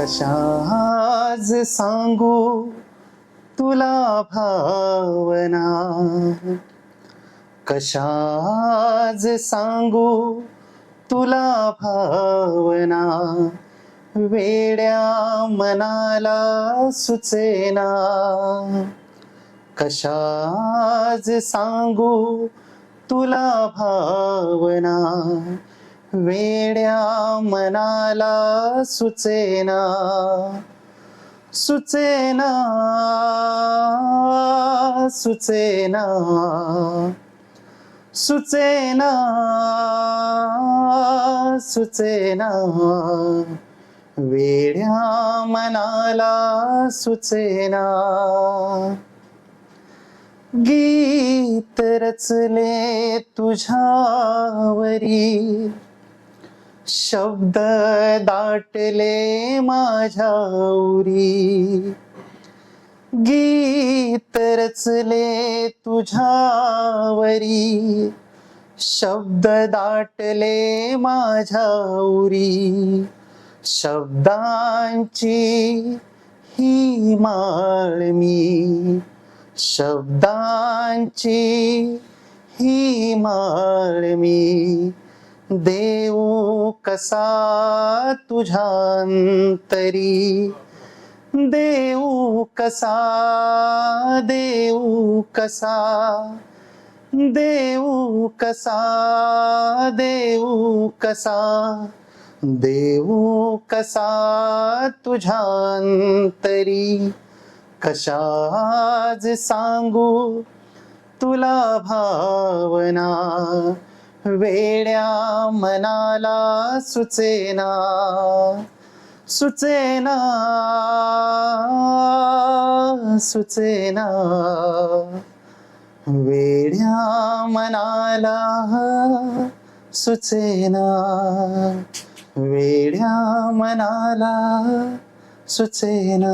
कशाज सांगू तुला भावना? कशाज सांगू तुला भावना? वेड्या मनाला सुचेना. कशाज सांगू तुला भावना? वेड्या मनाला सुचेना सुचेना सुचेना सुचेना सुचेना. वेड्या मनाला सुचेना. गीत रचले तुझ्यावरी. शब्द दाटले माझ्या उरी गीत रचले तुझ्यावरी. शब्द दाटले माझ्या उरी शब्दांची ही माळ मी. शब्दांची ही माळ मी. देऊ कसा तुझ्यांतरी देऊ कसा? देऊ कसा? देऊ कसा? देऊ कसा? देऊ कसा तुझ्यांतरी कशाज सांगू तुला भावना? वेड्या मनाला सुचेना सुचेना सुचेना. वेड्या मनाला सुचेना वेड्या मनाला सुचेना.